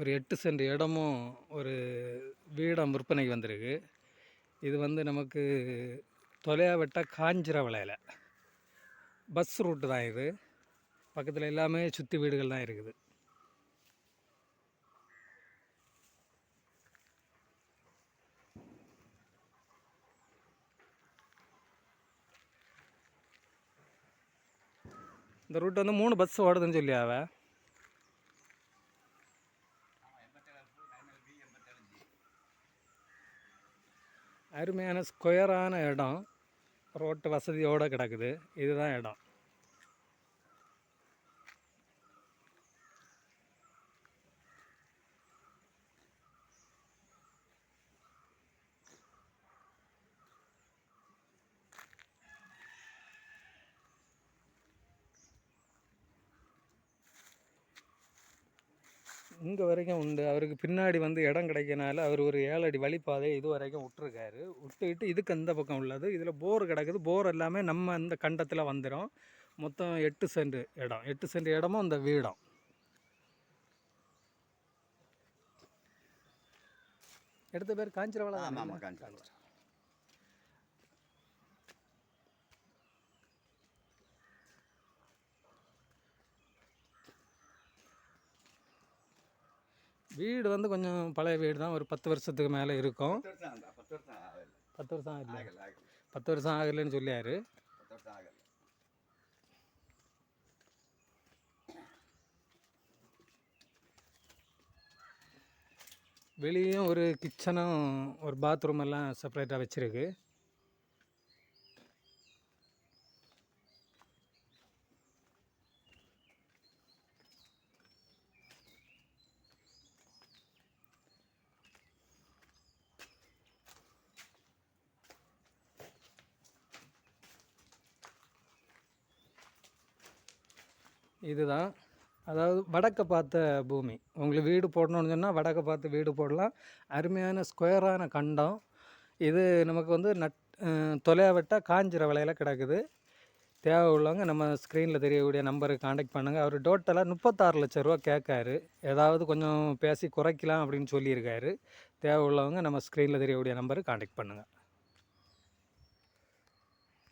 ஒரு எட்டு சென்ட் இடமும் ஒரு வீடம் விற்பனைக்கு வந்திருக்கு. இது வந்து நமக்கு தொலையாவிட்ட காஞ்சிர விலையில். பஸ் ரூட்டு தான் இது. பக்கத்தில் எல்லாமே சுற்றி வீடுகள் தான் இருக்குது. இந்த ரூட் வந்து மூணு பஸ் ஓடுதுன்னு சொல்லியாவே? அருமையான ஸ்கொயரான இடம். ரோட்டு வசதியோடு கிடக்குது. இதுதான் இடம். இங்கே வரைக்கும் உண்டு. அவருக்கு பின்னாடி வந்து இடம் கிடைக்கனால அவர் ஒரு ஏழு அடி வழிப்பாதை இது வரைக்கும் விட்டுருக்காரு. விட்டுக்கிட்டு இதுக்கு அந்த பக்கம் உள்ளது. இதில் போர் கிடக்குது. போர் எல்லாமே நம்ம இந்த கண்டத்தில் வந்துடும் மொத்தம் எட்டு சென்ட் இடம். எட்டு சென்ட் இடமும் அந்த வீடும். எடுத்த பேர் காஞ்சிரவாளா ஆமாம் ஆமாம் காஞ்சி வீடு வந்து கொஞ்சம் பழைய வீடு தான். ஒரு பத்து வருஷத்துக்கு மேலே இருக்கும். பத்து வருஷம் ஆகல. பத்து வருஷம் ஆகலைன்னு சொல்லியாரு. வெளியும் ஒரு கிச்சனும் ஒரு பாத்ரூம் எல்லாம் செப்பரேட்டாக வச்சுருக்கு. இதுதான். அதாவது வடக்க பார்த்த பூமி. உங்களுக்கு வீடு போடணும்னு சொன்னால் வடக்க பார்த்து வீடு போடலாம். அருமையான ஸ்கொயரான கண்டம். இது நமக்கு வந்து நட் தொலைவட்ட காஞ்சிர விலையில் கிடக்குது. தேவை உள்ளவங்க நம்ம ஸ்க்ரீனில் தெரியக்கூடிய நம்பருக்கு காண்டாக்ட் பண்ணுங்கள் அவர் டோட்டலாக முப்பத்தாறு லட்ச ரூபா கேட்காரு. ஏதாவது கொஞ்சம் பேசி குறைக்கலாம் அப்படின்னு சொல்லியிருக்காரு. தேவை உள்ளவங்க நம்ம ஸ்க்ரீனில் தெரியக்கூடிய நம்பருக்கு காண்டாக்ட் பண்ணுங்கள்